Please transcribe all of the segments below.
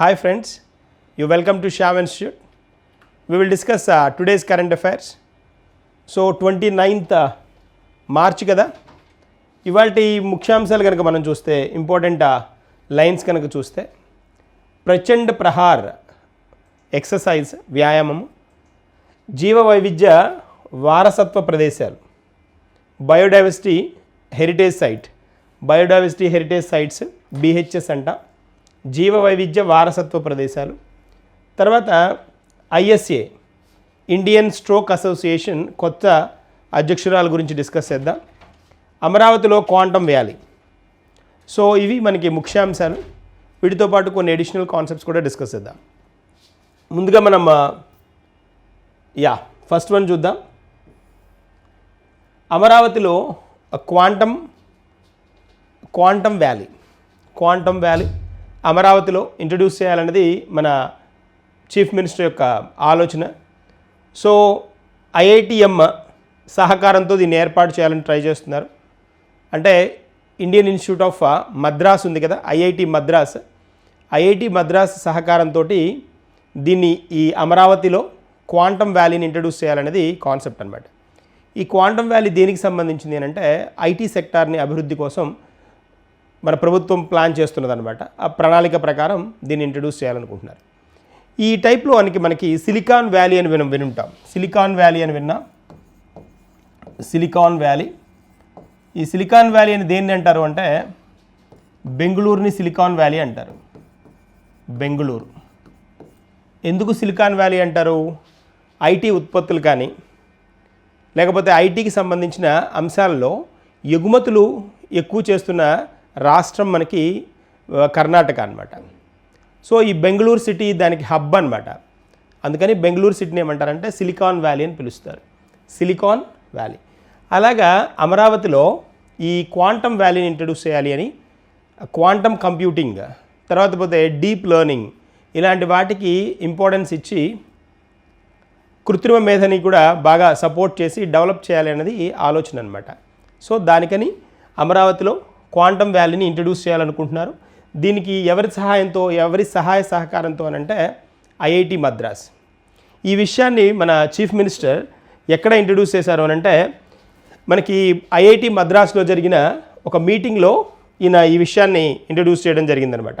Hi friends, you welcome to Sham Institute. We will discuss uh, today's current affairs. So twenty ninth March కదా ఇవాళ ముఖ్యాంశాలు కనుక మనం చూస్తే ఇంపార్టెంట్ లైన్స్ uh, కనుక చూస్తే ప్రచండ్ ప్రహార్ ఎక్సర్సైజ్ వ్యాయామము జీవ వైవిధ్య వారసత్వ ప్రదేశాలు biodiversity heritage site biodiversity heritage sites BHS అంట జీవ వైవిధ్య వారసత్వ ప్రదేశాలు. తర్వాత ఐఎస్ఏ ఇండియన్ స్ట్రోక్ అసోసియేషన్ కొత్త అధ్యక్షురాల గురించి డిస్కస్ చేద్దాం. అమరావతిలో క్వాంటమ్ వ్యాలీ. సో ఇవి మనకి ముఖ్యాంశాలు. వీటితో పాటు కొన్ని అడిషనల్ కాన్సెప్ట్స్ కూడా డిస్కస్ చేద్దాం. ముందుగా మనం యా ఫస్ట్ వన్ చూద్దాం. అమరావతిలో quantum quantum valley. Quantum valley. అమరావతిలో ఇంట్రడ్యూస్ చేయాలన్నది మన చీఫ్ మినిస్టర్ యొక్క ఆలోచన. సో ఐఐటిఎం సహకారంతో దీన్ని ఏర్పాటు చేయాలని ట్రై చేస్తున్నారు. అంటే ఇండియన్ ఇన్స్టిట్యూట్ ఆఫ్ మద్రాస్ ఉంది కదా ఐఐటి మద్రాస్. ఐఐటి మద్రాస్ సహకారంతో దీన్ని ఈ అమరావతిలో క్వాంటమ్ వ్యాలీని ఇంట్రడ్యూస్ చేయాలనేది కాన్సెప్ట్ అనమాట ఈ క్వాంటమ్ వ్యాలీ దేనికి సంబంధించింది అంటే ఐటీ సెక్టార్ని అభివృద్ధి కోసం మన ప్రభుత్వం ప్లాన్ చేస్తున్నదనమాట ఆ ప్రణాళిక ప్రకారం దీన్ని ఇంట్రడ్యూస్ చేయాలనుకుంటున్నారు. ఈ టైప్లో మనకి మనకి సిలికాన్ వ్యాలీ అని వినం వినుంటాం. సిలికాన్ వ్యాలీ అని విన్నా సిలికాన్ వ్యాలీ ఈ సిలికాన్ వ్యాలీ అని దేన్ని అంటారు అంటే బెంగళూరుని సిలికాన్ వ్యాలీ అంటారు. బెంగళూరు. ఎందుకు సిలికాన్ వ్యాలీ అంటారు? ఐటీ ఉత్పత్తులు కానీ లేకపోతే ఐటీకి సంబంధించిన అంశాలలో ఎగుమతులు ఎక్కువ చేస్తున్న రాష్ట్రం మనకి కర్ణాటక అన్నమాట. సో ఈ బెంగళూరు సిటీ దానికి హబ్ అనమాట అందుకని బెంగళూరు సిటీని ఏమంటారంటే సిలికాన్ వ్యాలీ అని పిలుస్తారు. Silicon valley. అలాగా అమరావతిలో ఈ క్వాంటమ్ వ్యాలీని ఇంట్రడ్యూస్ చేయాలి అని క్వాంటమ్ కంప్యూటింగ్ తర్వాత పోతే డీప్ లెర్నింగ్ ఇలాంటి వాటికి ఇంపార్టెన్స్ ఇచ్చి కృత్రిమ మేధని కూడా బాగా సపోర్ట్ చేసి డెవలప్ చేయాలి అన్నది ఆలోచన అనమాట సో దానికని అమరావతిలో క్వాంటమ్ వ్యాలీని ఇంట్రడ్యూస్ చేయాలనుకుంటున్నారు. దీనికి ఎవరి సహాయంతో ఎవరి సహాయ సహకారంతో అనంటే అంటే ఐఐటి మద్రాస్. ఈ విషయాన్ని మన చీఫ్ మినిస్టర్ ఎక్కడ ఇంట్రడ్యూస్ చేశారు అని అంటే మనకి ఐఐటి మద్రాస్లో జరిగిన ఒక మీటింగ్లో ఈయన ఈ విషయాన్ని ఇంట్రడ్యూస్ చేయడం జరిగిందనమాట.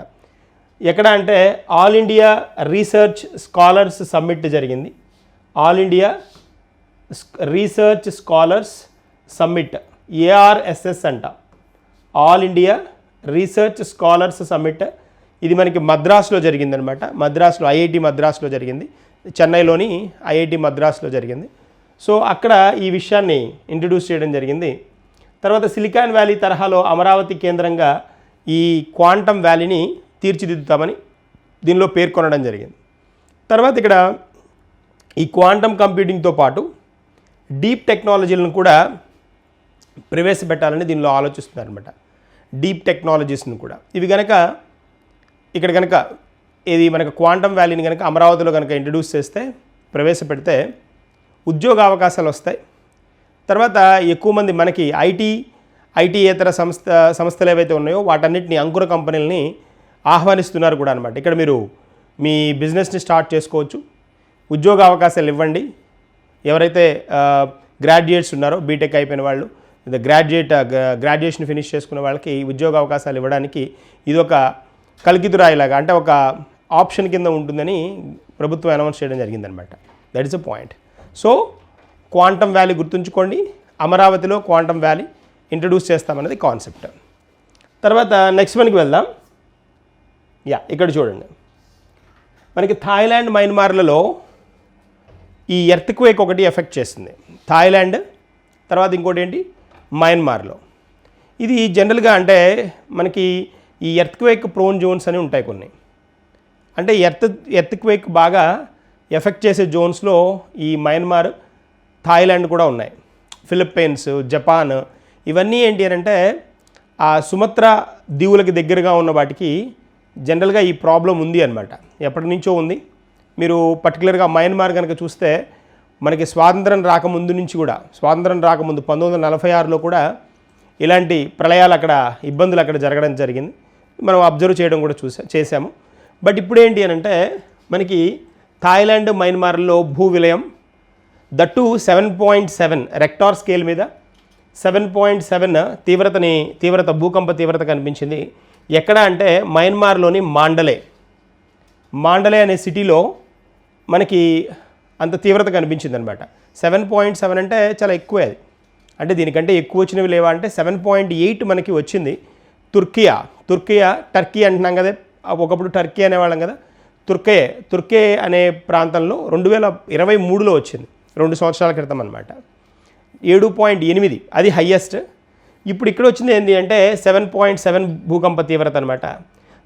ఎక్కడ అంటే all India research scholars summit జరిగింది. All India research scholars summit ARSS అంట. All India research scholars summit. ఇది మనకి మద్రాస్లో జరిగిందనమాట. మద్రాస్లో ఐఐటి మద్రాస్లో జరిగింది. చెన్నైలోని ఐఐటి మద్రాస్లో జరిగింది. సో అక్కడ ఈ విషయాన్ని ఇంట్రడ్యూస్ చేయడం జరిగింది. తర్వాత సిలికాన్ వ్యాలీ తరహాలో అమరావతి కేంద్రంగా ఈ క్వాంటమ్ వ్యాలీని తీర్చిదిద్దుతామని దీనిలో పేర్కొనడం జరిగింది. తర్వాత ఇక్కడ ఈ క్వాంటమ్ కంప్యూటింగ్తో పాటు డీప్ టెక్నాలజీలను కూడా ప్రవేశపెట్టాలని దీనిలో ఆలోచిస్తున్నారనమాట డీప్ టెక్నాలజీస్ని కూడా. ఇవి కనుక ఇక్కడ కనుక ఇది మనకు క్వాంటమ్ వ్యాలీని కనుక అమరావతిలో కనుక ఇంట్రడ్యూస్ చేస్తే ప్రవేశపెడితే ఉద్యోగ అవకాశాలు వస్తాయి. తర్వాత ఎక్కువ మంది మనకి ఐటీ ఐటీయేతర సంస్థ సంస్థలు ఏవైతే ఉన్నాయో వాటన్నిటిని అంకుర కంపెనీలని ఆహ్వానిస్తున్నారు కూడా అనమాట ఇక్కడ మీరు మీ బిజినెస్ని స్టార్ట్ చేసుకోవచ్చు. ఉద్యోగ అవకాశాలు ఇవ్వండి. ఎవరైతే గ్రాడ్యుయేట్స్ ఉన్నారో బీటెక్ అయిపోయిన వాళ్ళు లేదా గ్రాడ్యుయేట్ గ్రాడ్యుయేషన్ ఫినిష్ చేసుకున్న వాళ్ళకి ఉద్యోగ అవకాశాలు ఇవ్వడానికి ఇది ఒక కలికితురాయిలాగా అంటే ఒక ఆప్షన్ కింద ఉంటుందని ప్రభుత్వం అనౌన్స్ చేయడం జరిగిందనమాట. That is a point so quantum valley గుర్తుంచుకోండి. అమరావతిలో క్వాంటమ్ వ్యాలీ ఇంట్రడ్యూస్ చేస్తామన్నది కాన్సెప్ట్ తర్వాత నెక్స్ట్ మనకి వెళ్దాం. యా ఇక్కడ చూడండి. మనకి థాయిలాండ్ మైన్మార్లలో ఈ ఎర్త్క్వేక్ ఒకటి ఎఫెక్ట్ చేస్తుంది థాయిలాండ్ తర్వాత ఇంకోటి ఏంటి? మయన్మార్లో ఇది జనరల్గా అంటే మనకి ఈ ఎర్త్క్వేక్ ప్రోన్ జోన్స్ అని ఉంటాయి కొన్ని. అంటే ఎర్త్ ఎర్త్క్వేక్ బాగా ఎఫెక్ట్ చేసే జోన్స్లో ఈ మయన్మార్ థాయిలాండ్ కూడా ఉన్నాయి. ఫిలిప్పీన్స్ జపాన్ ఇవన్నీ ఏంటి అంటే ఆ సుమత్ర దీవులకి దగ్గరగా ఉన్న వాటికి జనరల్గా ఈ ప్రాబ్లం ఉంది అనమాట ఎప్పటి నుంచో ఉంది. మీరు పర్టికులర్గా మయన్మార్ కనుక చూస్తే మనకి స్వాతంత్రం రాకముందు నుంచి కూడా స్వాతంత్రం రాకముందు పంతొమ్మిది వందల నలభై ఆరులో కూడా ఇలాంటి ప్రళయాలు అక్కడ ఇబ్బందులు అక్కడ జరగడం జరిగింది. మనం అబ్జర్వ్ చేయడం కూడా చూసా చేశాము. బట్ ఇప్పుడు ఏంటి అని అంటే మనకి థాయిలాండ్ మయన్మార్లో భూ విలయం that seven point seven Richter scale మీద సెవెన్ పాయింట్ సెవెన్ తీవ్రతని తీవ్రత భూకంప తీవ్రత కనిపించింది. ఎక్కడ అంటే మయన్మార్లోని మాండలే. మాండలే అనే సిటీలో మనకి అంత తీవ్రత కనిపించింది అనమాట సెవెన్ పాయింట్ సెవెన్ అంటే చాలా ఎక్కువే అది. అంటే దీనికంటే ఎక్కువ వచ్చినవి లేవా అంటే సెవెన్ పాయింట్ ఎయిట్ మనకి వచ్చింది. తుర్కియా తుర్కియా టర్కీ అంటున్నాం కదా ఒకప్పుడు టర్కీ అనేవాళ్ళం కదా తుర్కే తుర్కే అనే ప్రాంతంలో రెండు వేల ఇరవై మూడులో వచ్చింది రెండు సంవత్సరాల క్రితం అనమాట ఏడు పాయింట్ ఎనిమిది అది హయ్యెస్ట్ ఇప్పుడు ఇక్కడ వచ్చింది ఏంటి అంటే సెవెన్ పాయింట్ సెవెన్ భూకంప తీవ్రత అనమాట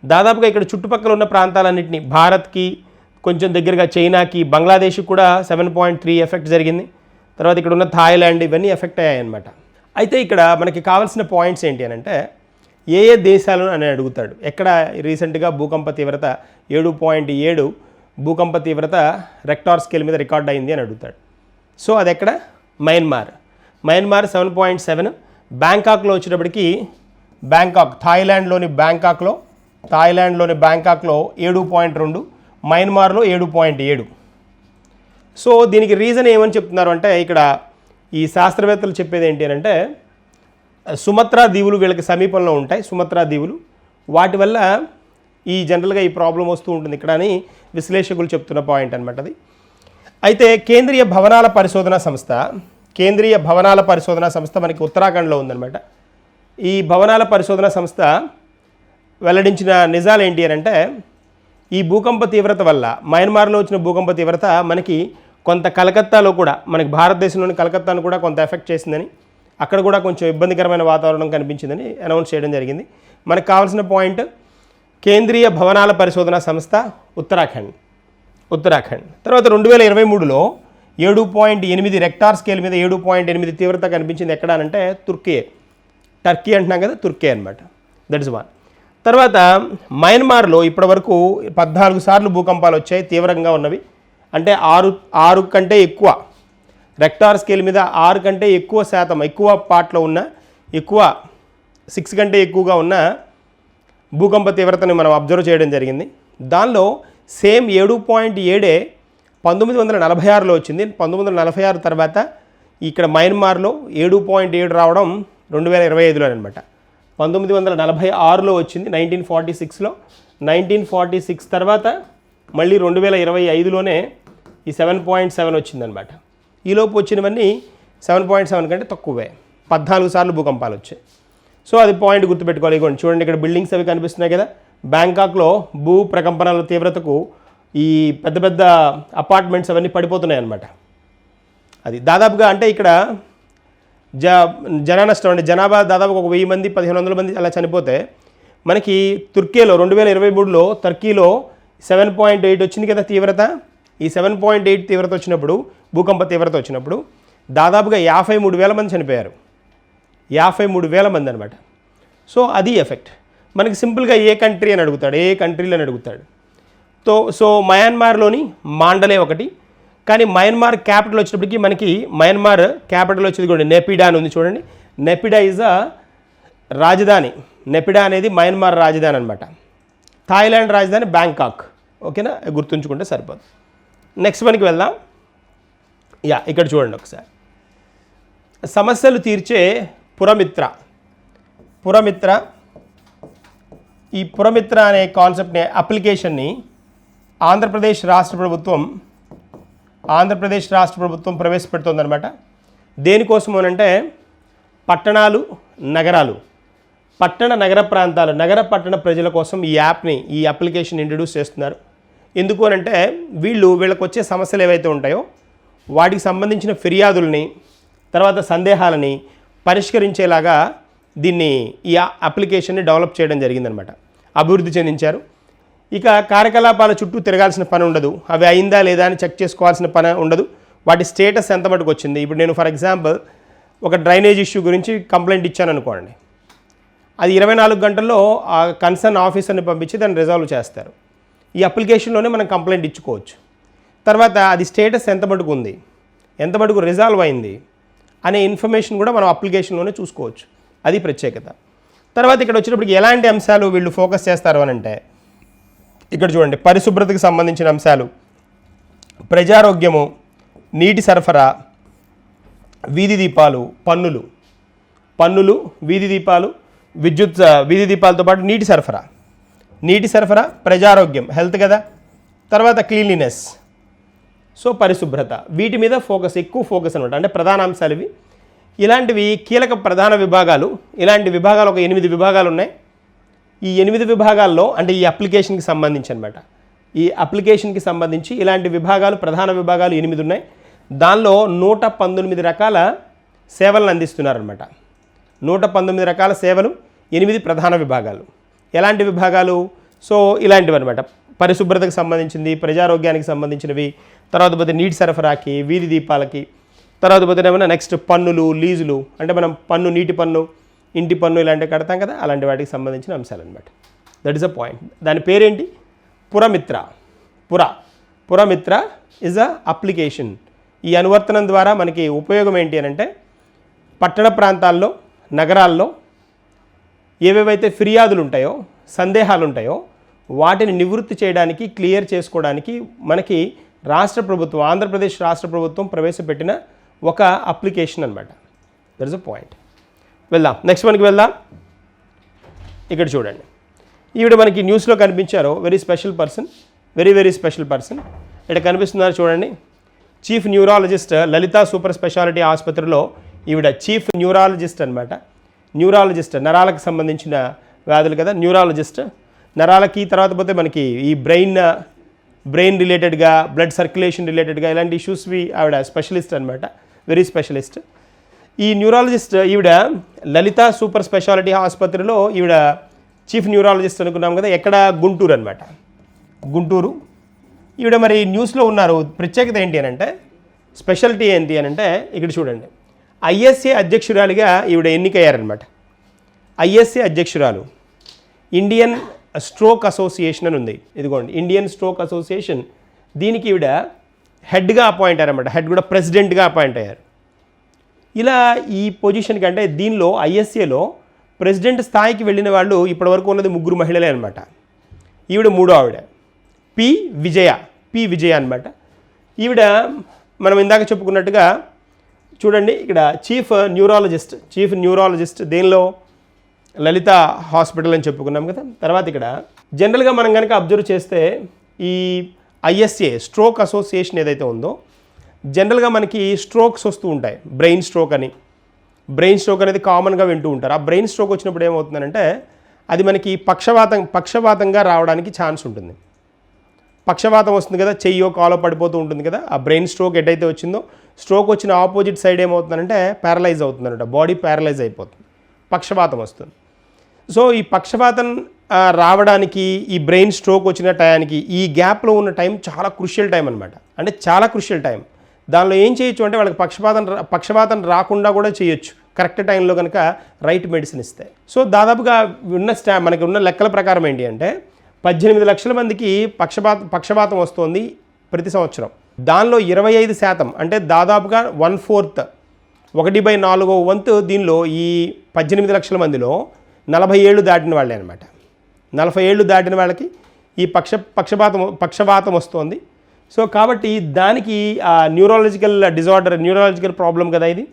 దాదాపుగా ఇక్కడ చుట్టుపక్కల ఉన్న ప్రాంతాలన్నింటినీ భారత్కి కొంచెం దగ్గరగా చైనాకి బంగ్లాదేశ్ కూడా సెవెన్ పాయింట్ త్రీ ఎఫెక్ట్ జరిగింది. తర్వాత ఇక్కడ ఉన్న థాయిలాండ్ ఇవన్నీ ఎఫెక్ట్ అయ్యాయి అనమాట అయితే ఇక్కడ మనకి కావాల్సిన పాయింట్స్ ఏంటి అని అంటే ఏ ఏ దేశాలను అని అడుగుతాడు. ఎక్కడ రీసెంట్గా భూకంప తీవ్రత ఏడు పాయింట్ ఏడు భూకంప తీవ్రత రెక్టార్ స్కేల్ మీద రికార్డ్ అయింది అని అడుగుతాడు. సో అది ఎక్కడ Myanmar. Myanmar seven point seven బ్యాంకాక్లో వచ్చేటప్పటికి బ్యాంకాక్ థాయిలాండ్లోని బ్యాంకాక్లో థాయిలాండ్లోని బ్యాంకాక్లో ఏడు పాయింట్ రెండు మయన్మార్లో ఏడు పాయింట్ ఏడు. సో దీనికి రీజన్ ఏమని చెప్తున్నారు అంటే ఇక్కడ ఈ శాస్త్రవేత్తలు చెప్పేది ఏంటి అని అంటే సుమత్రా దీవులు వీళ్ళకి సమీపంలో ఉంటాయి సుమత్రా దీవులు. వాటి వల్ల ఈ జనరల్గా ఈ ప్రాబ్లం వస్తూ ఉంటుంది ఇక్కడ అని విశ్లేషకులు చెప్తున్న పాయింట్ అనమాట అది. అయితే కేంద్రీయ భవనాల పరిశోధన సంస్థ కేంద్రీయ భవనాల పరిశోధన సంస్థ మనకి ఉత్తరాఖండ్లో ఉందన్నమాట. ఈ భవనాల పరిశోధన సంస్థ వెల్లడించిన నిజాలు ఏంటి అని అంటే ఈ భూకంప తీవ్రత వల్ల మయన్మార్లో వచ్చిన భూకంప తీవ్రత మనకి కొంత కలకత్తాలో కూడా మనకి భారతదేశంలోని కలకత్తాను కూడా కొంత ఎఫెక్ట్ చేసిందని అక్కడ కూడా కొంచెం ఇబ్బందికరమైన వాతావరణం కనిపించిందని అనౌన్స్ చేయడం జరిగింది. మనకు కావాల్సిన పాయింట్ కేంద్రీయ భవనాల పరిశోధన సంస్థ ఉత్తరాఖండ్. ఉత్తరాఖండ్. తర్వాత రెండు వేల ఇరవై మూడులో ఏడు పాయింట్ ఎనిమిది రెక్టార్ స్కేల్ మీద ఏడు పాయింట్ ఎనిమిది తీవ్రత కనిపించింది ఎక్కడ అంటే తుర్కీ. టర్కీ అంటున్నాం కదా తుర్కీ అనమాట దట్ ఇస్ వన్ తర్వాత మయన్మార్లో ఇప్పటివరకు పద్నాలుగు సార్లు భూకంపాలు వచ్చాయి తీవ్రంగా ఉన్నవి. అంటే ఆరు ఆరు కంటే ఎక్కువ రెక్టార్ స్కేల్ మీద ఆరు కంటే ఎక్కువ శాతం ఎక్కువ పార్ట్లో ఉన్న ఎక్కువ సిక్స్ కంటే ఎక్కువగా ఉన్న భూకంప తీవ్రతని మనం అబ్జర్వ్ చేయడం జరిగింది. దానిలో సేమ్ ఏడు పాయింట్ ఏడే పంతొమ్మిది వందల నలభై ఆరులో వచ్చింది. పంతొమ్మిది వందల నలభై ఆరు తర్వాత ఇక్కడ మయన్మార్లో ఏడు పాయింట్ ఏడు రావడం రెండు వేల ఇరవై ఐదులో అనమాట పంతొమ్మిది వందల నలభై ఆరులో వచ్చింది నైన్టీన్ ఫార్టీ సిక్స్లో నైన్టీన్ ఫార్టీ సిక్స్ తర్వాత మళ్ళీ రెండు వేల ఇరవై ఐదులోనే ఈ సెవెన్ పాయింట్ సెవెన్ వచ్చిందనమాట ఈలోపు వచ్చినవన్నీ సెవెన్ పాయింట్ సెవెన్ కంటే తక్కువే. పద్నాలుగు సార్లు భూకంపాలు వచ్చాయి. సో అది పాయింట్ గుర్తుపెట్టుకోవాలి. ఇగోండి చూడండి ఇక్కడ బిల్డింగ్స్ అవి కనిపిస్తున్నాయి కదా. బ్యాంకాక్లో భూ ప్రకంపనల తీవ్రతకు ఈ పెద్ద పెద్ద అపార్ట్మెంట్స్ అవన్నీ పడిపోతున్నాయి అనమాట అది దాదాపుగా అంటే ఇక్కడ జ జన నష్టం అంటే జనాభా దాదాపు ఒక వెయ్యి మంది పదిహేను వందల మంది అలా చనిపోతే మనకి తుర్కీలో రెండు వేల ఇరవై మూడులో టర్కీలో సెవెన్ పాయింట్ ఎయిట్ వచ్చింది కదా తీవ్రత. ఈ సెవెన్ పాయింట్ ఎయిట్ తీవ్రత వచ్చినప్పుడు భూకంప తీవ్రత వచ్చినప్పుడు దాదాపుగా యాభై మూడు వేల మంది చనిపోయారు. యాభై మూడు వేల మంది అనమాట సో అది ఎఫెక్ట్. మనకి సింపుల్గా ఏ కంట్రీ అని అడుగుతాడు. ఏ కంట్రీలు అని అడుగుతాడు. తో సో మయన్మార్లోని మాండలే ఒకటి కానీ మయన్మార్ క్యాపిటల్ వచ్చినప్పటికీ మనకి మయన్మార్ క్యాపిటల్ వచ్చేది కూడా నెపిడా అని ఉంది చూడండి. నెపిడా ఈజ్ అ రాజధాని. నెపిడా అనేది మయన్మార్ రాజధాని అనమాట థాయిలాండ్ రాజధాని బ్యాంకాక్ ఓకేనా గుర్తుంచుకుంటే సరిపోదు. నెక్స్ట్ మనకి వెళ్దాం. యా ఇక్కడ చూడండి ఒకసారి. సమస్యలు తీర్చే పురమిత్ర. పురమిత్ర. ఈ పురమిత్ర అనే కాన్సెప్ట్ని అప్లికేషన్ని ఆంధ్రప్రదేశ్ రాష్ట్ర ప్రభుత్వం ఆంధ్రప్రదేశ్ రాష్ట్ర ప్రభుత్వం ప్రవేశపెడుతోందనమాట దేనికోసం అనంటే పట్టణాలు నగరాలు. పట్టణ నగర ప్రాంతాలు నగర పట్టణ ప్రజల కోసం ఈ యాప్ని ఈ అప్లికేషన్ ఇంట్రడ్యూస్ చేస్తున్నారు. ఎందుకు అనంటే వీళ్ళు వీళ్ళకి వచ్చే సమస్యలు ఏవైతే ఉంటాయో వాటికి సంబంధించిన ఫిర్యాదుల్ని తర్వాత సందేహాలని పరిష్కరించేలాగా దీన్ని ఈ అప్లికేషన్ని డెవలప్ చేయడం జరిగిందనమాట అభివృద్ధి చెందించారు. ఇక కార్యకలాపాల చుట్టూ తిరగాల్సిన పని ఉండదు. అవి అయిందా లేదా అని చెక్ చేసుకోవాల్సిన పని ఉండదు. వాటి స్టేటస్ ఎంత మటుకు వచ్చింది? ఇప్పుడు నేను ఫర్ ఎగ్జాంపుల్ ఒక డ్రైనేజ్ ఇష్యూ గురించి కంప్లైంట్ ఇచ్చాను అనుకోండి. అది ఇరవై నాలుగు గంటల్లో ఆ కన్సర్న్ ఆఫీసర్ని పంపించి దాన్ని రిజాల్వ్ చేస్తారు. ఈ అప్లికేషన్లోనే మనం కంప్లైంట్ ఇచ్చుకోవచ్చు. తర్వాత అది స్టేటస్ ఎంత మటుకు ఉంది? ఎంత మటుకు రిజాల్వ్ అయింది? అనే ఇన్ఫర్మేషన్ కూడా మనం అప్లికేషన్లోనే చూసుకోవచ్చు. అది ప్రత్యేకత. తర్వాత ఇక్కడ వచ్చినప్పటికి ఎలాంటి అంశాలు వీళ్ళు ఫోకస్ చేస్తారు అని అంటే ఇక్కడ చూడండి పరిశుభ్రతకు సంబంధించిన అంశాలు. ప్రజారోగ్యము నీటి సరఫరా వీధి దీపాలు పన్నులు. పన్నులు వీధి దీపాలు విద్యుత్ వీధి దీపాలతో పాటు నీటి సరఫరా. నీటి సరఫరా ప్రజారోగ్యం హెల్త్ కదా? తర్వాత క్లీన్లీనెస్. సో పరిశుభ్రత. వీటి మీద ఫోకస్ ఎక్కువ ఫోకస్ అనమాట అంటే ప్రధాన అంశాలు ఇవి. ఇలాంటివి కీలక ప్రధాన విభాగాలు. ఇలాంటి విభాగాలు ఒక ఎనిమిది విభాగాలు ఉన్నాయి. ఈ ఎనిమిది విభాగాల్లో అంటే ఈ అప్లికేషన్కి సంబంధించి అనమాట ఈ అప్లికేషన్కి సంబంధించి ఇలాంటి విభాగాలు ప్రధాన విభాగాలు ఎనిమిది ఉన్నాయి. దానిలో నూట పంతొమ్మిది రకాల సేవలను అందిస్తున్నారనమాట. నూట పంతొమ్మిది రకాల సేవలు ఎనిమిది ప్రధాన విభాగాలు. ఎలాంటి విభాగాలు? సో ఇలాంటివి అనమాట పరిశుభ్రతకు సంబంధించింది ప్రజారోగ్యానికి సంబంధించినవి తర్వాత పోతే నీటి సరఫరాకి వీధి దీపాలకి తర్వాత పోతే ఏమైనా నెక్స్ట్ పన్నులు లీజులు అంటే మనం పన్ను నీటి పన్ను ఇంటి పన్ను ఇలాంటివి కడతాం కదా అలాంటి వాటికి సంబంధించిన అంశాలు అనమాట దట్ ఈస్ అ పాయింట్ దాని పేరేంటి? పురమిత్ర. పుర. పురమిత్ర ఇస్ అ అప్లికేషన్ ఈ అనువర్తనం ద్వారా మనకి ఉపయోగం ఏంటి అని అంటే పట్టణ ప్రాంతాల్లో నగరాల్లో ఏవేవైతే ఫిర్యాదులు ఉంటాయో సందేహాలు ఉంటాయో వాటిని నివృత్తి చేయడానికి క్లియర్ చేసుకోవడానికి మనకి రాష్ట్ర ప్రభుత్వం ఆంధ్రప్రదేశ్ రాష్ట్ర ప్రభుత్వం ప్రవేశపెట్టిన ఒక అప్లికేషన్ అనమాట దట్ ఇస్ అ పాయింట్ వెళ్దాం. నెక్స్ట్ మనకి వెళ్దాం. ఇక్కడ చూడండి. ఈవిడ మనకి న్యూస్లో కనిపించారు. Very special person very very special person ఇక్కడ కనిపిస్తున్నారు చూడండి. Chief neurologist Lalitha super speciality ఆసుపత్రిలో ఈవిడ చీఫ్ న్యూరాలజిస్ట్ అనమాట న్యూరాలజిస్ట్ నరాలకు సంబంధించిన వ్యాధులు కదా? న్యూరాలజిస్ట్ నరాలకి తర్వాత పోతే మనకి ఈ బ్రెయిన్ బ్రెయిన్ రిలేటెడ్గా బ్లడ్ సర్క్యులేషన్ రిలేటెడ్గా ఇలాంటి ఇష్యూస్వి ఆవిడ స్పెషలిస్ట్ అనమాట వెరీ స్పెషలిస్ట్ ఈ న్యూరాలజిస్ట్ ఈవిడ లలిత సూపర్ స్పెషాలిటీ ఆసుపత్రిలో ఈవిడ చీఫ్ న్యూరాలజిస్ట్ అనుకున్నాం కదా ఎక్కడ? గుంటూరు అనమాట గుంటూరు. ఈవిడ మరి న్యూస్లో ఉన్నారు. ప్రత్యేకత ఏంటి అని అంటే స్పెషాలిటీ ఏంటి అని అంటే ఇక్కడ చూడండి. ఐఎస్ఏ అధ్యక్షురాలిగా ఈవిడ ఎన్నికయ్యారనమాట ఐఎస్ఏ అధ్యక్షురాలు. ఇండియన్ స్ట్రోక్ అసోసియేషన్ అని ఉంది. ఇదిగోండి ఇండియన్ స్ట్రోక్ అసోసియేషన్. దీనికి ఈవిడ హెడ్గా అపాయింట్ అయ్యారన్నమాట. హెడ్ కూడా ప్రెసిడెంట్గా అపాయింట్ అయ్యారు. ఇలా ఈ పొజిషన్కి అంటే దీనిలో ఐఎస్ఏలో ప్రెసిడెంట్ స్థాయికి వెళ్ళిన వాళ్ళు ఇప్పటివరకు ఉన్నది ముగ్గురు మహిళలే అనమాట ఈవిడ మూడో ఆవిడ. పి విజయ పి విజయ అనమాట ఈవిడ మనం ఇందాక చెప్పుకున్నట్టుగా చూడండి ఇక్కడ చీఫ్ న్యూరాలజిస్ట్ చీఫ్ న్యూరాలజిస్ట్ దేనిలో? లలిత హాస్పిటల్ అని చెప్పుకున్నాం కదా. తర్వాత ఇక్కడ జనరల్గా మనం కనుక అబ్జర్వ్ చేస్తే ఈ ఐఎస్ఏ స్ట్రోక్ అసోసియేషన్ ఏదైతే ఉందో జనరల్గా మనకి స్ట్రోక్స్ వస్తూ ఉంటాయి. బ్రెయిన్ స్ట్రోక్ అని. బ్రెయిన్ స్ట్రోక్ అనేది కామన్గా వింటూ ఉంటారు. ఆ బ్రెయిన్ స్ట్రోక్ వచ్చినప్పుడు ఏమవుతుందంటే అది మనకి పక్షవాతం పక్షవాతంగా రావడానికి ఛాన్స్ ఉంటుంది. పక్షవాతం వస్తుంది కదా చెయ్యో కాలో పడిపోతూ ఉంటుంది కదా ఆ బ్రెయిన్ స్ట్రోక్ ఎటైతే వచ్చిందో స్ట్రోక్ వచ్చిన ఆపోజిట్ సైడ్ ఏమవుతుందంటే ప్యారలైజ్ అవుతుందన్నమాట. బాడీ ప్యారలైజ్ అయిపోతుంది. పక్షవాతం వస్తుంది. సో ఈ పక్షవాతం రావడానికి ఈ బ్రెయిన్ స్ట్రోక్ వచ్చిన టయానికి ఈ గ్యాప్లో ఉన్న టైం చాలా క్రుషియల్ టైం అనమాట అంటే చాలా క్రుషియల్ టైం. దానిలో ఏం చేయొచ్చు అంటే వాళ్ళకి పక్షపాతం రా- రాకుండా కూడా చేయొచ్చు. కరెక్ట్ టైంలో కనుక రైట్ మెడిసిన్ ఇస్తే. సో దాదాపుగా ఉన్న స్టా మనకి ఉన్న లెక్కల ప్రకారం ఏంటి అంటే పద్దెనిమిది లక్షల మందికి పక్షపాత పక్షపాతం వస్తుంది ప్రతి సంవత్సరం. దానిలో ఇరవై ఐదు శాతం అంటే దాదాపుగా వన్ ఫోర్త్ ఒకటి బై నాలుగో వంతు దీనిలో ఈ పద్దెనిమిది లక్షల మందిలో నలభై ఏళ్ళు దాటిన వాళ్ళే అనమాట నలభై ఏళ్ళు దాటిన వాళ్ళకి ఈ పక్ష పక్షపాతం పక్షపాతం వస్తుంది. సో కాబట్టి దానికి ఆ న్యూరాలజికల్ డిజార్డర్ న్యూరాలజికల్ ప్రాబ్లం కదా ఇది.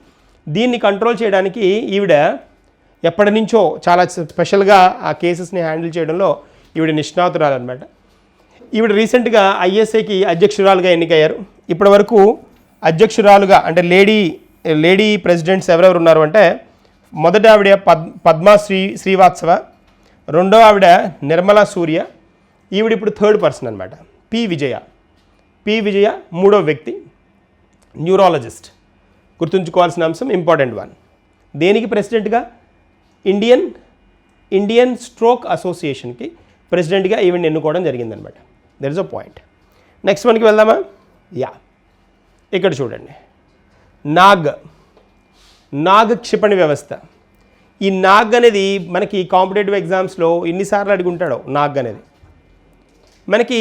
దీన్ని కంట్రోల్ చేయడానికి ఈవిడ ఎప్పటి నుంచో చాలా స్పెషల్గా ఆ కేసెస్ని హ్యాండిల్ చేయడంలో ఈవిడ నిష్ణాతురాలు అనమాట ఈవిడ రీసెంట్గా ఐఎస్ఐకి అధ్యక్షురాలుగా ఎన్నికయ్యారు. ఇప్పటి వరకు అధ్యక్షురాలుగా అంటే లేడీ లేడీ ప్రెసిడెంట్స్ ఎవరెవరు ఉన్నారు అంటే మొదట ఆవిడ పద్ పద్మా శ్రీ శ్రీవాత్సవ రెండో ఆవిడ నిర్మలా సూర్య ఈవిడ ఇప్పుడు థర్డ్ పర్సన్ అనమాట పి విజయ. పి. విజయ మూడో వ్యక్తి న్యూరాలజిస్ట్. గుర్తుంచుకోవాల్సిన అంశం ఇంపార్టెంట్ వన్. దేనికి ప్రెసిడెంట్గా? ఇండియన్ ఇండియన్ స్ట్రోక్ అసోసియేషన్కి ప్రెసిడెంట్గా ఈవెంట్ ఎన్నుకోవడం జరిగిందనమాట. That is a point next మనకి వెళ్దామా? యా ఇక్కడ చూడండి. నాగ్ నాగ్ క్షిపణి వ్యవస్థ. ఈ నాగ్ అనేది మనకి కాంపిటేటివ్ ఎగ్జామ్స్లో ఎన్నిసార్లు అడిగి ఉంటాడో నాగ్ అనేది. మనకి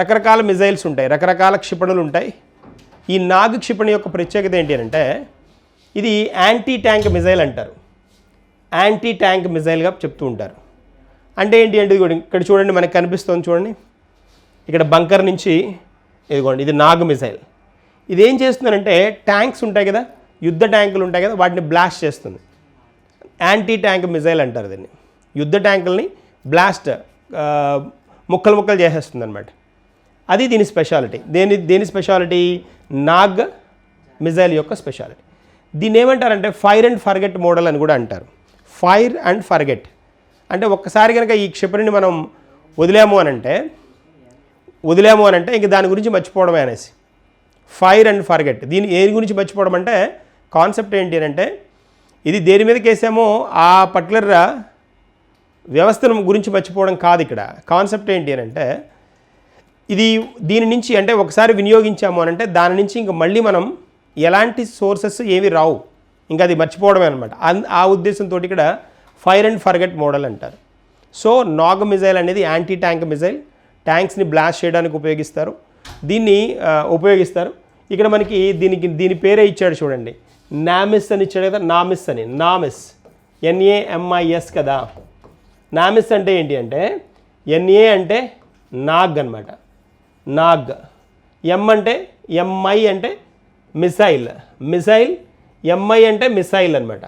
రకరకాల మిజైల్స్ ఉంటాయి రకరకాల క్షిపణులు ఉంటాయి. ఈ నాగ్ క్షిపణి యొక్క ప్రత్యేకత ఏంటి అంటే ఇది యాంటీ ట్యాంక్ మిజైల్ అంటారు. యాంటీ ట్యాంక్ మిజైల్గా చెప్తూ ఉంటారు. అంటే ఏంటి అంటే ఇక్కడ చూడండి మనకి కనిపిస్తుంది చూడండి. ఇక్కడ బంకర్ నుంచి ఇదిగోండి ఇది నాగ్ మిసైల్ ఇది ఏం చేస్తుందంటే ట్యాంక్స్ ఉంటాయి కదా యుద్ధ ట్యాంకులు ఉంటాయి కదా వాటిని బ్లాస్ట్ చేస్తుంది. యాంటీ ట్యాంక్ మిజైల్ అంటారు దీన్ని. యుద్ధ ట్యాంకుల్ని బ్లాస్ట్ ముక్కలు ముక్కలు చేసేస్తుంది అనమాట అది దీని స్పెషాలిటీ. దేని దేని స్పెషాలిటీ? నాగ్ మిజైల్ యొక్క స్పెషాలిటీ. దీన్ని ఏమంటారంటే ఫైర్ అండ్ ఫర్గెట్ మోడల్ అని కూడా అంటారు. Fire and forget. అంటే ఒక్కసారి కనుక ఈ క్షిపణిని మనం వదిలేము అని అంటే వదిలేము అని అంటే ఇంక దాని గురించి మర్చిపోవడమే అనేసి. Fire and forget. దీని ఏ గురించి మర్చిపోవడం అంటే కాన్సెప్ట్ ఏంటి అని అంటే ఇది దేని మీద కేసామో ఆ పర్టికులర్ వ్యవస్థను గురించి మర్చిపోవడం కాదు ఇక్కడ. కాన్సెప్ట్ ఏంటి అని అంటే ఇది దీని నుంచి అంటే ఒకసారి వినియోగించాము అని అంటే దాని నుంచి ఇంక మళ్ళీ మనం ఎలాంటి సోర్సెస్ ఏవి రావు. ఇంకా అది మర్చిపోవడమే అనమాట ఆ ఉద్దేశంతో ఇక్కడ ఫైర్ అండ్ ఫర్గెట్ మోడల్ అంటారు. సో నాగ్ మిజైల్ అనేది యాంటీ ట్యాంక్ మిజైల్. ట్యాంక్స్ని బ్లాస్ట్ చేయడానికి ఉపయోగిస్తారు. దీన్ని ఉపయోగిస్తారు. ఇక్కడ మనకి దీనికి దీని పేరే ఇచ్చాడు చూడండి. నామిస్ అని ఇచ్చాడు కదా నామిస్ అని. నామిస్. ఎన్ఏఎంఐఎస్ కదా. నామిస్ అంటే ఏంటి అంటే ఎన్ఏ అంటే నాగ్ అనమాట నాగ్. ఎం అంటే ఎంఐ అంటే మిసైల్. మిసైల్ ఎంఐ అంటే మిసైల్ అనమాట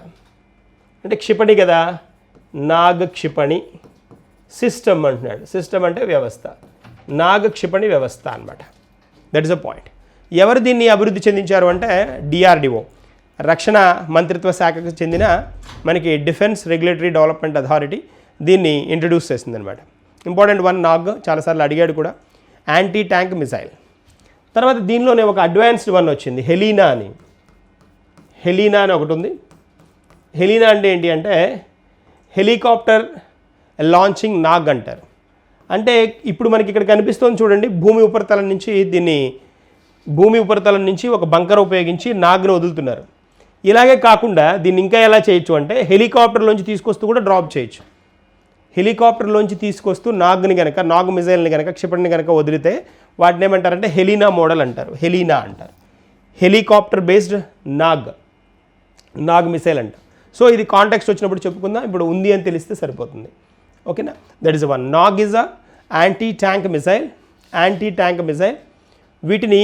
అంటే క్షిపణి కదా? నాగ క్షిపణి సిస్టమ్ అంటున్నాడు. సిస్టమ్ అంటే వ్యవస్థ. నాగ క్షిపణి వ్యవస్థ అనమాట దట్ ఇస్ అ పాయింట్ ఎవరు దీన్ని అభివృద్ధి చెందించారు అంటే డిఆర్డిఓ రక్షణ మంత్రిత్వ శాఖకు చెందిన మనకి డిఫెన్స్ రెగ్యులేటరీ డెవలప్మెంట్ అథారిటీ దీన్ని ఇంట్రడ్యూస్ చేసిందనమాట ఇంపార్టెంట్ వన్ నాగ్. చాలాసార్లు అడిగాడు కూడా. యాంటీ ట్యాంక్ మిసైల్ తర్వాత దీనిలోనే ఒక అడ్వాన్స్డ్ వన్ వచ్చింది హెలీనా అని. హెలీనా అని ఒకటి ఉంది. హెలీనా అంటే ఏంటి అంటే హెలికాప్టర్ లాంచింగ్ నాగ్ అంటారు అంటే ఇప్పుడు మనకి ఇక్కడ కనిపిస్తుంది చూడండి భూమి ఉపరితలం నుంచి దీన్ని భూమి ఉపరితలం నుంచి ఒక బంకర్ ఉపయోగించి నాగ్ను వదులుతున్నారు. ఇలాగే కాకుండా దీన్ని ఇంకా ఎలా చేయొచ్చు అంటే హెలికాప్టర్లోంచి తీసుకొస్తూ కూడా డ్రాప్ చేయొచ్చు. హెలికాప్టర్లోంచి తీసుకొస్తూ నాగ్ని కనుక నాగ్ మిజైల్ని కనుక క్షిపణిని కనుక వదిలితే వాటిని ఏమంటారంటే హెలీనా మోడల్ అంటారు. హెలీనా అంటారు. Helicopter based Nag Nag missile అంట సో ఇది కాంటాక్స్ట్ వచ్చినప్పుడు చెప్పుకుందాం. ఇప్పుడు ఉంది అని తెలిస్తే సరిపోతుంది. ఓకేనా? That is one Nag is a anti tank missile anti tank missile వీటిని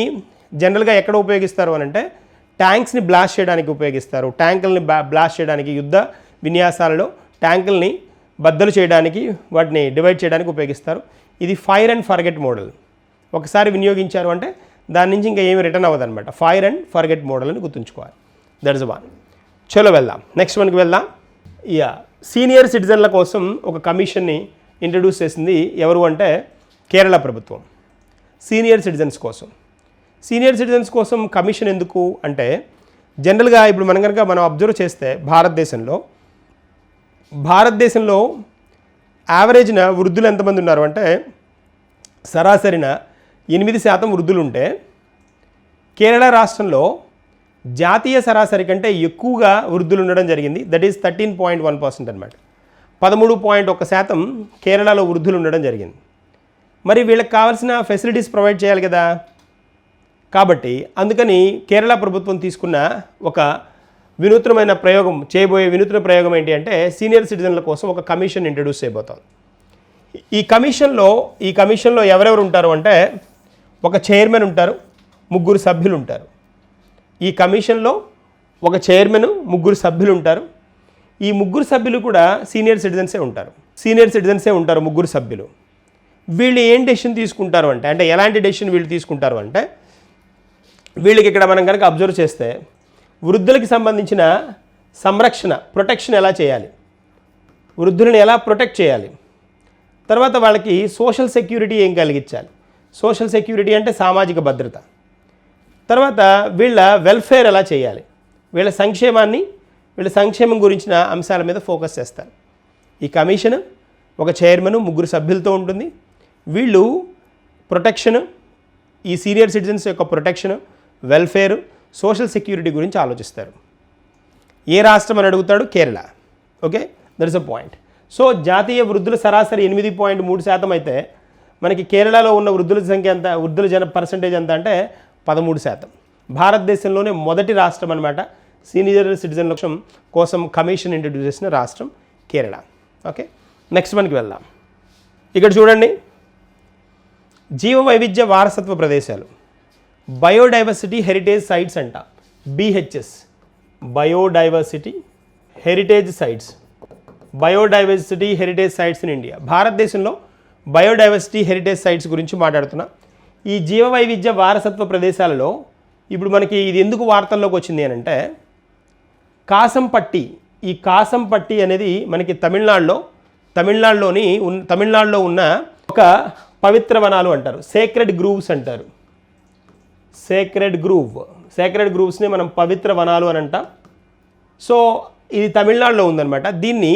జనరల్గా ఎక్కడ ఉపయోగిస్తారు అని అంటే ట్యాంక్స్ని బ్లాస్ట్ చేయడానికి ఉపయోగిస్తారు. ట్యాంకుల్ని బ్లాస్ట్ చేయడానికి యుద్ధ విన్యాసాలలో ట్యాంకుల్ని బద్దలు చేయడానికి వాటిని డివైడ్ చేయడానికి ఉపయోగిస్తారు. ఇది ఫైర్ అండ్ ఫర్గెట్ మోడల్ ఒకసారి వినియోగించారు అంటే దాని నుంచి ఇంకా ఏమి రిటర్న్ అవ్వదనమాట ఫైర్ అండ్ ఫర్గెట్ మోడల్ అని గుర్తుంచుకోవాలి. దట్ ఇస్ వన్ చలో వెళ్దాం. నెక్స్ట్ వన్కి వెళ్దాం. ఇక సీనియర్ సిటిజన్ల కోసం ఒక కమిషన్ని ఇంట్రడ్యూస్ చేసింది ఎవరు అంటే కేరళ ప్రభుత్వం. సీనియర్ సిటిజన్స్ కోసం. సీనియర్ సిటిజన్స్ కోసం కమిషన్ ఎందుకు అంటే జనరల్గా ఇప్పుడు మనం కనుక మనం అబ్జర్వ్ చేస్తే భారతదేశంలో భారతదేశంలో యావరేజ్న వృద్ధులు ఎంతమంది ఉన్నారు? అంటే సరాసరిన ఎనిమిది శాతం వృద్ధులు ఉంటే కేరళ రాష్ట్రంలో జాతీయ సరాసరి కంటే ఎక్కువగా వృద్ధులు ఉండడం జరిగింది. That is thirteen point one percent అనమాట పదమూడు పాయింట్ ఒక శాతం కేరళలో వృద్ధులు ఉండడం జరిగింది. మరి వీళ్ళకి కావాల్సిన ఫెసిలిటీస్ ప్రొవైడ్ చేయాలి కదా? కాబట్టి అందుకని కేరళ ప్రభుత్వం తీసుకున్న ఒక వినూత్నమైన ప్రయోగం చేయబోయే వినూత్న ప్రయోగం ఏంటి అంటే సీనియర్ సిటిజన్ల కోసం ఒక కమిషన్ ఇంట్రడ్యూస్ చేయబోతోంది ఈ కమిషన్లో ఈ కమిషన్లో ఎవరెవరు ఉంటారు అంటే ఒక చైర్మన్ ఉంటారు ముగ్గురు సభ్యులు ఉంటారు. ఈ కమిషన్లో ఒక చైర్మన్ ముగ్గురు సభ్యులు ఉంటారు. ఈ ముగ్గురు సభ్యులు కూడా సీనియర్ సిటిజన్సే ఉంటారు. సీనియర్ సిటిజన్సే ఉంటారు ముగ్గురు సభ్యులు. వీళ్ళు ఏం డెసిషన్ తీసుకుంటారు అంటే అంటే ఎలాంటి డెసిషన్ వీళ్ళు తీసుకుంటారు అంటే వీళ్ళకి ఇక్కడ మనం కనుక అబ్జర్వ్ చేస్తే వృద్ధులకి సంబంధించిన సంరక్షణ ప్రొటెక్షన్ ఎలా చేయాలి? వృద్ధులను ఎలా ప్రొటెక్ట్ చేయాలి? తర్వాత వాళ్ళకి సోషల్ సెక్యూరిటీ ఏం కలిగించాలి? సోషల్ సెక్యూరిటీ అంటే సామాజిక భద్రత. తర్వాత వీళ్ళ వెల్ఫేర్ ఎలా చేయాలి? వీళ్ళ సంక్షేమాన్ని వీళ్ళ సంక్షేమం గురించిన అంశాల మీద ఫోకస్ చేస్తారు. ఈ కమిషన్ ఒక చైర్మన్ ముగ్గురు సభ్యులతో ఉంటుంది. వీళ్ళు ప్రొటెక్షన్ ఈ సీనియర్ సిటిజన్స్ యొక్క ప్రొటెక్షన్ వెల్ఫేర్ సోషల్ సెక్యూరిటీ గురించి ఆలోచిస్తారు. ఏ రాష్ట్రం అని అడుగుతాడు? Kerala. Okay? That is a point so జాతీయ వృద్ధుల సరాసరి ఎనిమిది పాయింట్ మూడు శాతం అయితే మనకి కేరళలో ఉన్న వృద్ధుల సంఖ్య ఎంత? వృద్ధుల జన పర్సంటేజ్ ఎంత అంటే పదమూడు శాతం. భారతదేశంలోనే మొదటి రాష్ట్రం అనమాట సీనియర్ సిటిజన్ లక్ష్యం కోసం కమిషన్ ఇంట్రడ్యూస్ చేసిన రాష్ట్రం కేరళ. ఓకే? నెక్స్ట్ మనకి వెళ్దాం. ఇక్కడ చూడండి. జీవ వైవిధ్య వారసత్వ ప్రదేశాలు. బయోడైవర్సిటీ హెరిటేజ్ సైట్స్ అంట. BHS biodiversity heritage sites. Biodiversity heritage sites in India. భారతదేశంలో బయోడైవర్సిటీ హెరిటేజ్ సైట్స్ గురించి మాట్లాడుతున్నా. ఈ జీవ వైవిధ్య వారసత్వ ప్రదేశాలలో ఇప్పుడు మనకి ఇది ఎందుకు వార్తల్లోకి వచ్చింది అని అంటే కాసంపట్టి ఈ కాసంపట్టి అనేది మనకి తమిళనాడులో తమిళనాడులోని ఉన్ తమిళనాడులో ఉన్న ఒక పవిత్ర వనాలు అంటారు. సేక్రెడ్ గ్రూవ్స్ అంటారు. సేక్రెడ్ గ్రూవ్ సేక్రెడ్ గ్రూవ్స్ని మనం పవిత్ర వనాలు అని అంటాం. సో ఇది తమిళనాడులో ఉందన్నమాట. దీన్ని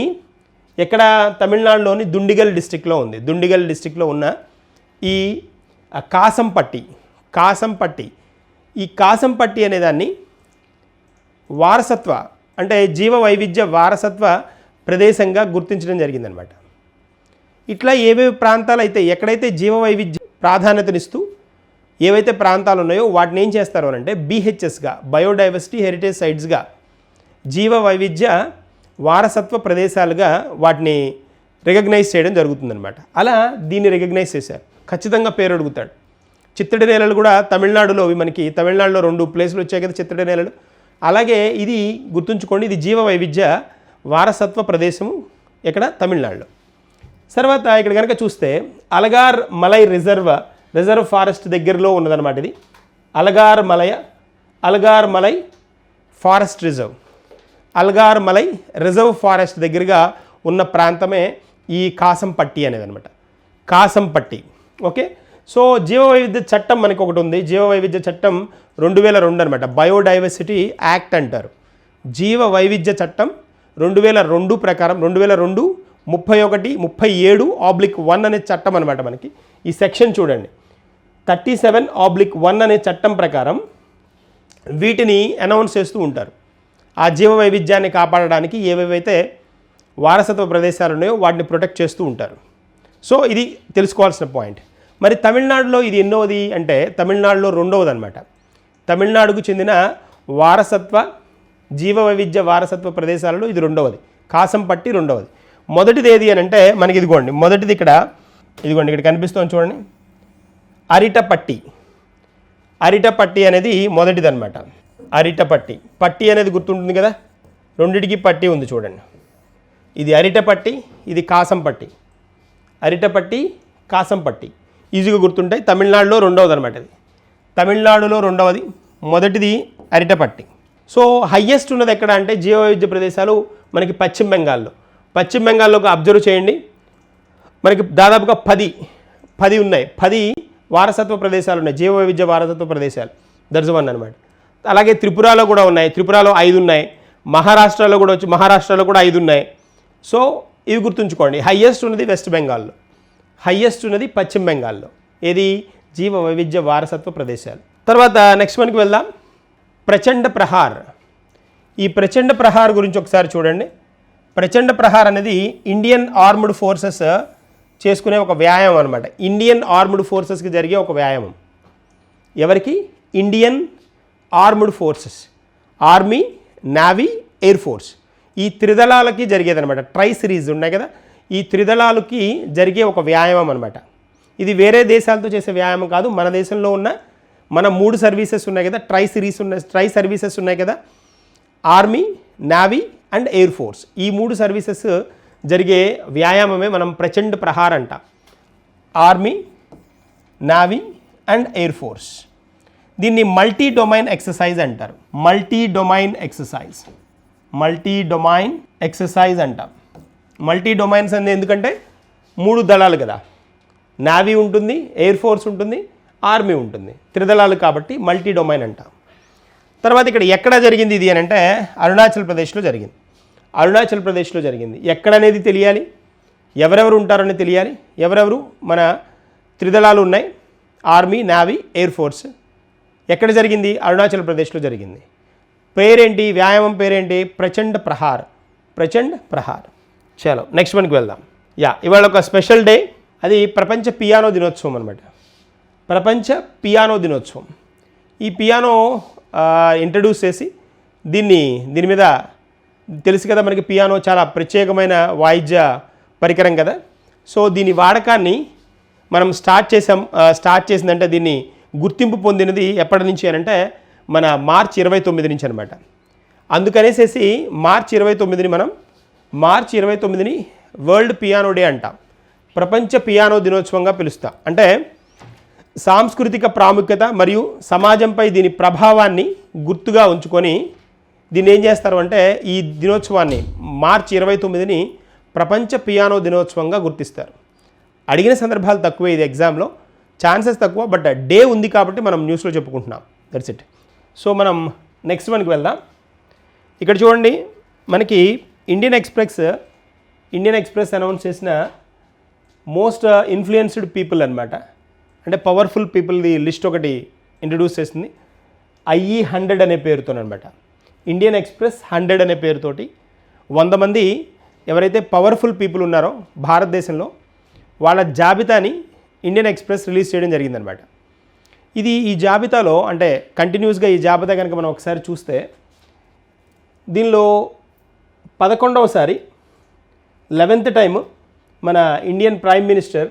ఎక్కడ తమిళనాడులోని దుండిగల్ డిస్టిక్లో ఉంది. దుండిగల్ డిస్టిక్లో ఉన్న ఈ కాసంపట్టి కాసంపట్టి. ఈ కాసంపట్టి అనేదాన్ని వారసత్వ అంటే జీవ వైవిధ్య వారసత్వ ప్రదేశంగా గుర్తించడం జరిగిందనమాట ఇట్లా ఏవేవి ప్రాంతాలు అయితే ఎక్కడైతే జీవ వైవిధ్య ప్రాధాన్యతనిస్తూ ఏవైతే ప్రాంతాలు ఉన్నాయో వాటిని ఏం చేస్తారు అని అంటే బీహెచ్ఎస్గా బయోడైవర్సిటీ హెరిటేజ్ సైట్స్గా జీవ వైవిధ్య వారసత్వ ప్రదేశాలుగా వాటిని రికగ్నైజ్ చేయడం జరుగుతుందనమాట అలా దీన్ని రికగ్నైజ్ చేశారు. ఖచ్చితంగా పేరు అడుగుతాడు. చిత్తడి నేలలు కూడా తమిళనాడులో అవి మనకి తమిళనాడులో రెండు ప్లేసులు వచ్చాయి కదా చిత్తడి నేలలు. అలాగే ఇది గుర్తుంచుకోండి ఇది జీవ వైవిధ్య వారసత్వ ప్రదేశము ఇక్కడ తమిళనాడులో. తర్వాత ఇక్కడ కనుక చూస్తే Alagar Malai reserve reserve forest దగ్గరలో ఉన్నదన్నమాట ఇది. Alagar Malaya Alagar Malai forest reserve Alagar Malai reserve forest దగ్గరగా ఉన్న ప్రాంతమే ఈ కాసంపట్టి అనేది అనమాట కాసంపట్టి. ఓకే? సో జీవవైవిధ్య చట్టం మనకి ఒకటి ఉంది. జీవవైవిధ్య చట్టం రెండు వేల రెండు అనమాట బయోడైవర్సిటీ యాక్ట్ అంటారు. జీవ వైవిధ్య చట్టం రెండు వేల రెండు ప్రకారం రెండు వేల రెండు ముప్పై ఒకటి ముప్పై ఏడు ఆబ్లిక్ వన్ అనే చట్టం అనమాట మనకి. ఈ సెక్షన్ చూడండి. థర్టీ సెవెన్ ఆబ్లిక్ వన్ అనే చట్టం ప్రకారం వీటిని అనౌన్స్ చేస్తూ ఉంటారు. ఆ జీవ వైవిధ్యాన్ని కాపాడడానికి ఏవేవైతే వారసత్వ ప్రదేశాలు ఉన్నాయో వాటిని ప్రొటెక్ట్ చేస్తూ ఉంటారు. సో ఇది తెలుసుకోవాల్సిన పాయింట్. మరి తమిళనాడులో ఇది ఎన్నోది అంటే తమిళనాడులో రెండవది అనమాట తమిళనాడుకు చెందిన వారసత్వ జీవ వైవిధ్య వారసత్వ ప్రదేశాలలో ఇది రెండవది. కాసంపట్టి రెండవది. మొదటిది ఏది అని అంటే మనకి ఇదిగోండి మొదటిది ఇక్కడ ఇదిగోండి ఇక్కడ కనిపిస్తుంది చూడండి. అరిటపట్టి. అరిటపట్టి అనేది మొదటిది అనమాట అరిటపట్టి. పట్టి అనేది గుర్తుంటుంది కదా? రెండిటికి పట్టి ఉంది చూడండి. ఇది అరిటపట్టి ఇది కాసంపట్టి. అరిటపట్టి కాసంపట్టి. ఈజీగా గుర్తుంటాయి. తమిళనాడులో రెండవది అనమాట ఇది. తమిళనాడులో రెండవది. మొదటిది అరిటపట్టి. సో హయ్యెస్ట్ ఉన్నది ఎక్కడ అంటే జీవవైద్య ప్రదేశాలు మనకి పశ్చిమ బెంగాల్లో. పశ్చిమ బెంగాల్లో ఒక అబ్జర్వ్ చేయండి. మనకి దాదాపుగా పది పది ఉన్నాయి. పది వారసత్వ ప్రదేశాలు ఉన్నాయి. జీవ వైవిధ్య వారసత్వ ప్రదేశాలు. దర్జ వన్ అనమాట అలాగే త్రిపురలో కూడా ఉన్నాయి. త్రిపురలో ఐదు ఉన్నాయి. మహారాష్ట్రలో కూడా వచ్చి మహారాష్ట్రలో కూడా ఐదు ఉన్నాయి. సో ఇవి గుర్తుంచుకోండి. హయ్యెస్ట్ ఉన్నది వెస్ట్ బెంగాల్లో హయ్యెస్ట్ ఉన్నది పశ్చిమ బెంగాల్లో ఏది? జీవ వైవిధ్య వారసత్వ ప్రదేశాలు. తర్వాత నెక్స్ట్ మనకి వెళ్దాం. ప్రచండ ప్రహార్. ఈ ప్రచండ ప్రహార్ గురించి ఒకసారి చూడండి. ప్రచండ ప్రహార్ అనేది ఇండియన్ ఆర్మ్డ్ ఫోర్సెస్ చేసుకునే ఒక వ్యాయామం అనమాట ఇండియన్ ఆర్మ్డ్ ఫోర్సెస్కి జరిగే ఒక వ్యాయామం. ఎవరికి? Indian armed forces army navy air force ఈ త్రిదళాలకి జరిగేదనమాట ట్రై సిరీస్ ఉన్నాయి కదా. ఈ త్రిదళాలకి జరిగే ఒక వ్యాయామం అనమాట ఇది వేరే దేశాలతో చేసే వ్యాయామం కాదు. మన దేశంలో ఉన్న మన మూడు సర్వీసెస్ ఉన్నాయి కదా. ట్రై సిరీస్ ఉన్నాయి ట్రై సర్వీసెస్ ఉన్నాయి కదా. Army navy and air force ఈ మూడు సర్వీసెస్ జరిగే వ్యాయామమే మనం ప్రచండ్ ప్రహార్ అంట. Army navy and air force దీన్ని మల్టీ డొమైన్ ఎక్సర్సైజ్ అంటారు. Multi domain exercise multi domain exercise అంటాం మల్టీ డొమైన్స్ అనేది ఎందుకంటే మూడు దళాలు కదా. నావీ ఉంటుంది ఎయిర్ ఫోర్స్ ఉంటుంది ఆర్మీ ఉంటుంది. త్రిదళాలు కాబట్టి మల్టీ డొమైన్ అంటాం. తర్వాత ఇక్కడ ఎక్కడ జరిగింది ఇది అని అంటే అరుణాచల్ ప్రదేశ్లో జరిగింది. అరుణాచల్ ప్రదేశ్లో జరిగింది. ఎక్కడనేది తెలియాలి? ఎవరెవరు ఉంటారని తెలియాలి? ఎవరెవరు? మన త్రిదళాలు ఉన్నాయి. Army navy air force. ఎక్కడ జరిగింది? అరుణాచల్ ప్రదేశ్లో జరిగింది. పేరేంటి? వ్యాయామం పేరేంటి? ప్రచండ్ ప్రహార్. ప్రచండ్ ప్రహార్. చలో నెక్స్ట్ మనకి వెళ్దాం. యా ఇవాళ ఒక స్పెషల్ డే అది ప్రపంచ పియానో దినోత్సవం అనమాట ప్రపంచ పియానో దినోత్సవం. ఈ పియానో ఇంట్రడ్యూస్ చేసి దీన్ని దీని మీద తెలుసు కదా మనకి పియానో చాలా ప్రత్యేకమైన వాయిద్య పరికరం కదా. సో దీని వాడకాన్ని మనం స్టార్ట్ చేసాం స్టార్ట్ చేసిందంటే దీన్ని గుర్తింపు పొందినది ఎప్పటి నుంచి అని అంటే మన మార్చ్ ఇరవై తొమ్మిది నుంచి అనమాట అందుకనేసేసి మార్చ్ ఇరవై తొమ్మిదిని మనం మార్చ్ ఇరవై తొమ్మిదిని వరల్డ్ పియానో డే అంటాం. ప్రపంచ పియానో దినోత్సవంగా పిలుస్తాం. అంటే సాంస్కృతిక ప్రాముఖ్యత మరియు సమాజంపై దీని ప్రభావాన్ని గుర్తుగా ఉంచుకొని దీన్ని ఏం చేస్తారు అంటే ఈ దినోత్సవాన్ని మార్చి ఇరవై తొమ్మిదిని ప్రపంచ పియానో దినోత్సవంగా గుర్తిస్తారు. అడిగిన సందర్భాలు తక్కువే ఇది ఎగ్జామ్లో. ఛాన్సెస్ తక్కువ బట్ డే ఉంది కాబట్టి మనం న్యూస్లో చెప్పుకుంటున్నాం. దట్స్ ఇట్ సో మనం నెక్స్ట్ వన్కి వెళ్దాం. ఇక్కడ చూడండి మనకి Indian Express Indian Express announce చేసిన మోస్ట్ ఇన్ఫ్లుయెన్స్డ్ పీపుల్ అనమాట అంటే పవర్ఫుల్ పీపుల్ది లిస్ట్ ఒకటి ఇంట్రడ్యూస్ చేసింది. ఐఈ హండ్రెడ్ అనే పేరుతోనమాట ఇండియన్ ఎక్స్ప్రెస్ హండ్రెడ్ అనే పేరుతోటి వంద మంది ఎవరైతే పవర్ఫుల్ పీపుల్ ఉన్నారో భారతదేశంలో వాళ్ళ జాబితాని ఇండియన్ ఎక్స్ప్రెస్ రిలీజ్ చేయడం జరిగిందనమాట ఇది ఈ జాబితాలో అంటే కంటిన్యూస్గా ఈ జాబితా కనుక మనం ఒకసారి చూస్తే దీనిలో పదకొండవసారి లెవెన్త్ టైం మన ఇండియన్ ప్రైమ్ మినిస్టర్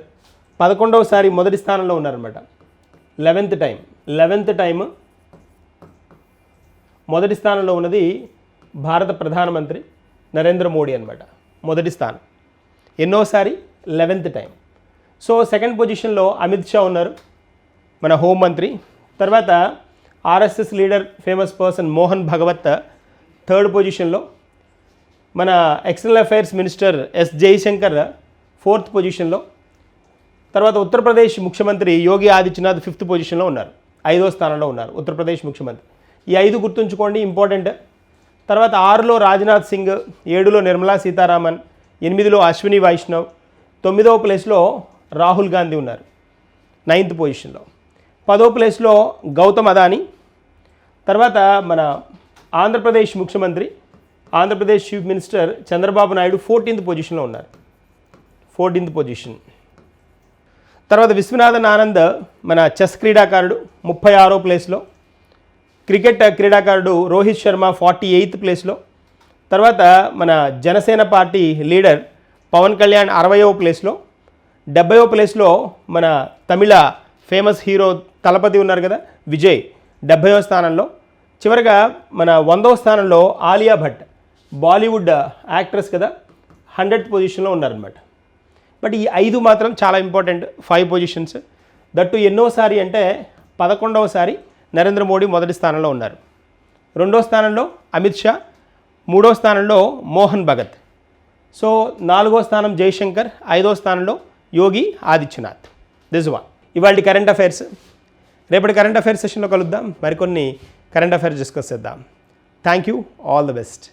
పదకొండవసారి మొదటి స్థానంలో ఉన్నారనమాట లెవెన్త్ టైం లెవెన్త్ టైం మొదటి స్థానంలో ఉన్నది భారత ప్రధానమంత్రి నరేంద్ర మోడీ అనమాట మొదటి స్థానం. ఎన్నోసారి లెవెన్త్ టైం సో సెకండ్ పొజిషన్లో అమిత్ షా ఉన్నారు మన హోంమంత్రి తర్వాత RSS leader famous person Mohan Bhagwat third పొజిషన్లో మన external affairs minister S Jaishankar fourth పొజిషన్లో తర్వాత ఉత్తరప్రదేశ్ ముఖ్యమంత్రి యోగి ఆదిత్యనాథ్ ఫిఫ్త్ పొజిషన్లో ఉన్నారు. ఐదో స్థానంలో ఉన్నారు ఉత్తరప్రదేశ్ ముఖ్యమంత్రి. ఈ ఐదు గుర్తుంచుకోండి ఇంపార్టెంట్ తర్వాత ఆరులో రాజ్నాథ్ సింగ్ ఏడులో నిర్మలా సీతారామన్ ఎనిమిదిలో అశ్విని వైష్ణవ్ తొమ్మిదవ ప్లేస్లో రాహుల్ గాంధీ ఉన్నారు నైన్త్ పొజిషన్లో పదో ప్లేస్లో గౌతమ్ అదానీ తర్వాత మన ఆంధ్రప్రదేశ్ ముఖ్యమంత్రి Andhra Pradesh chief minister Chandrababu Naidu fourteenth పొజిషన్లో ఉన్నారు ఫోర్టీన్త్ పొజిషన్ తర్వాత విశ్వనాథన్ ఆనంద్ మన చెస్ క్రీడాకారుడు ముప్పై ఆరో ప్లేస్లో. క్రికెట్ క్రీడాకారుడు రోహిత్ శర్మ ఫార్టీ ఎయిత్ ప్లేస్లో. తర్వాత మన జనసేన పార్టీ లీడర్ పవన్ కళ్యాణ్ అరవయో ప్లేస్లో. డెబ్బయో ప్లేస్లో మన తమిళ ఫేమస్ హీరో తలపతి ఉన్నారు కదా విజయ్ డెబ్బయో స్థానంలో. చివరగా మన వందవ స్థానంలో ఆలియా భట్ బాలీవుడ్ యాక్ట్రెస్ కదా హండ్రెడ్ పొజిషన్లో ఉన్నారనమాట బట్ ఈ ఐదు మాత్రం చాలా ఇంపార్టెంట్ ఫైవ్ పొజిషన్స్. దట్టు ఎన్నోసారి అంటే పదకొండవసారి నరేంద్ర మోడీ మొదటి స్థానంలో ఉన్నారు. రెండో స్థానంలో అమిత్ షా మూడో స్థానంలో మోహన్ భగత్. సో నాలుగో స్థానం జయశంకర్ ఐదో స్థానంలో యోగి ఆదిత్యనాథ్. దిస్ వన్ ఇవాళ కరెంట్ అఫైర్స్ రేపటి కరెంట్ అఫైర్స్ సెషన్లో కలుద్దాం. మరికొన్ని కరెంట్ అఫైర్స్ డిస్కస్ చేద్దాం. Thank you all the best